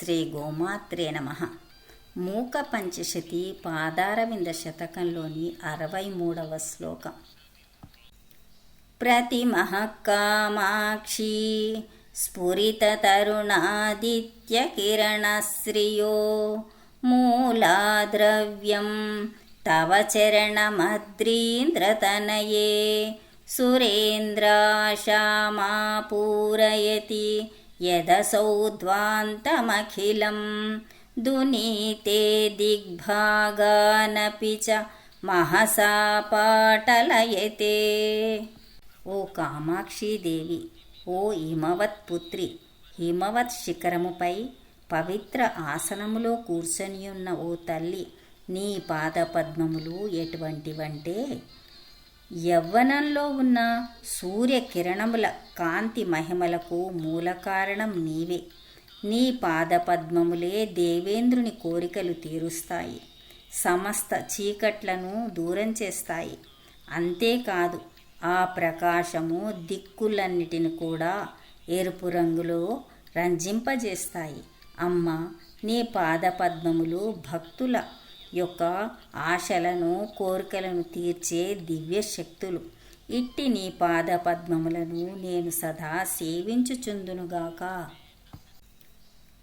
శ్రీ గోమాత్రే నమ. మూక పంచశతి పాదారవింద శతకంలోని అరవై మూడవ శ్లోకం. ప్రతిమహ కామాక్షి స్ఫురితతరుణాదిత్యకిరణశ్రియో మూలాద్రవ్యం తవ చరణమద్రీంద్రతనయే సురేంద్రాశామాపూరయతి यदसौध्वान्तमखिलं దునీతే దిగ్భాగానపి చ మహసా పాటలయతే ఓ కామాక్షీదేవి ఓ హిమవత్పుత్రి హిమవత్ శిఖరముపై పవిత్ర ఆసనములో కూర్చొని ఉన్న ఓ తల్లి నీ పాదపద్మములు ఎటువంటివంటే యవ్వనంలో ఉన్న సూర్యకిరణముల కాంతి మహిమలకు మూల కారణం నీవే. నీ పాదపద్మములే దేవేంద్రుని కోరికలు తీరుస్తాయి. సమస్త చీకట్లను దూరం చేస్తాయి. అంతేకాదు ఆ ప్రకాశము దిక్కులన్నిటిని కూడా ఎరుపు రంగులో రంజింపజేస్తాయి. అమ్మ నీ పాదపద్మములు భక్తుల యొక్క ఆశలను కోరికలను తీర్చే దివ్య శక్తులు ఇట్టి నీ పాదపద్మములను నేను సదా సేవించుచుందునుగాక.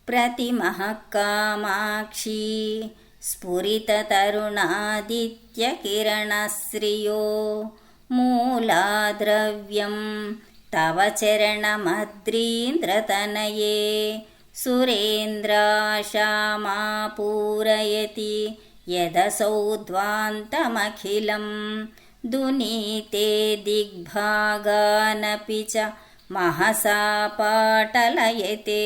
ప్రతి మహకామాక్షి స్ఫురిత తరుణాదిత్య కిరణశ్రియో మూలాద్రవ్యం తవ చరణమద్రీంద్రతనయే సురేంద్రాశామాపూరయతి. यदसौध्वान्तमखिलं दुनीते दिग्भागानपि च महसा पाटलयते